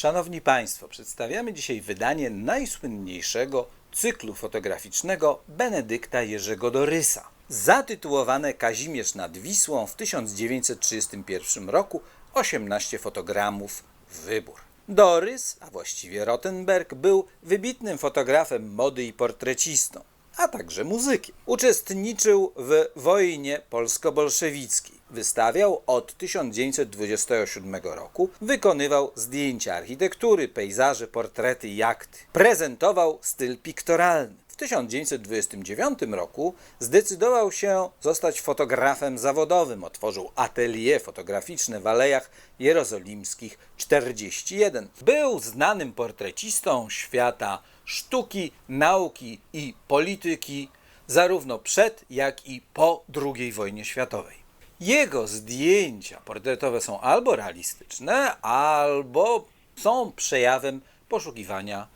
Szanowni Państwo, przedstawiamy dzisiaj wydanie najsłynniejszego cyklu fotograficznego Benedykta Jerzego Dorysa. Zatytułowane Kazimierz nad Wisłą w 1931 roku 18 fotogramów wybór. Dorys, a właściwie Rottenberg, był wybitnym fotografem mody i portrecistą, a także muzykiem. Uczestniczył w wojnie polsko-bolszewickiej. Wystawiał od 1927 roku, wykonywał zdjęcia architektury, pejzaże, portrety, jachty. Prezentował styl piktoralny. W 1929 roku zdecydował się zostać fotografem zawodowym. Otworzył atelier fotograficzne w Alejach Jerozolimskich 41. Był znanym portrecistą świata sztuki, nauki i polityki, zarówno przed, jak i po II wojnie światowej. Jego zdjęcia portretowe są albo realistyczne, albo są przejawem poszukiwania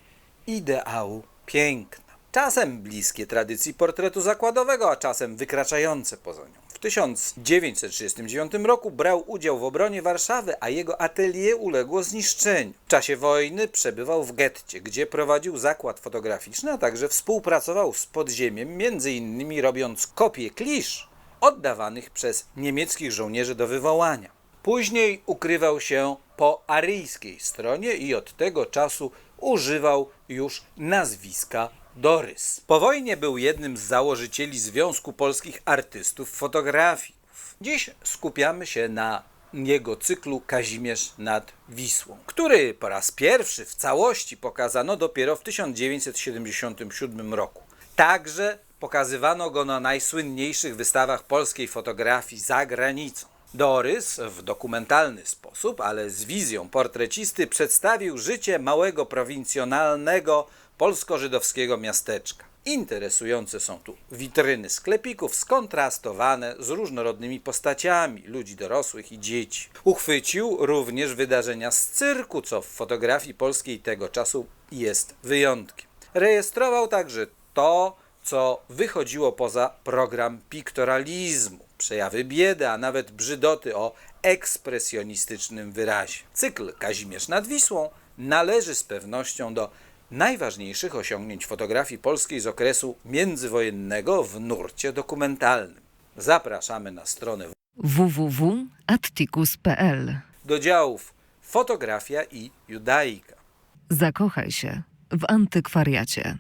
ideału piękna. Czasem bliskie tradycji portretu zakładowego, a czasem wykraczające poza nią. W 1939 roku brał udział w obronie Warszawy, a jego atelier uległo zniszczeniu. W czasie wojny przebywał w getcie, gdzie prowadził zakład fotograficzny, a także współpracował z podziemiem, między innymi robiąc kopie klisz oddawanych przez niemieckich żołnierzy do wywołania. Później ukrywał się po aryjskiej stronie i od tego czasu używał już nazwiska Dorys. Po wojnie był jednym z założycieli Związku Polskich Artystów Fotografików. Dziś skupiamy się na jego cyklu Kazimierz nad Wisłą, który po raz pierwszy w całości pokazano dopiero w 1977 roku. Także pokazywano go na najsłynniejszych wystawach polskiej fotografii za granicą. Dorys w dokumentalny sposób, ale z wizją portrecisty przedstawił życie małego prowincjonalnego polsko-żydowskiego miasteczka. Interesujące są tu witryny sklepików skontrastowane z różnorodnymi postaciami ludzi dorosłych i dzieci. Uchwycił również wydarzenia z cyrku, co w fotografii polskiej tego czasu jest wyjątkiem. Rejestrował także to, co wychodziło poza program piktoralizmu, przejawy biedy, a nawet brzydoty o ekspresjonistycznym wyrazie. Cykl Kazimierz nad Wisłą należy z pewnością do najważniejszych osiągnięć fotografii polskiej z okresu międzywojennego w nurcie dokumentalnym. Zapraszamy na stronę www.atticus.pl do działów fotografia i judaika. Zakochaj się w antykwariacie.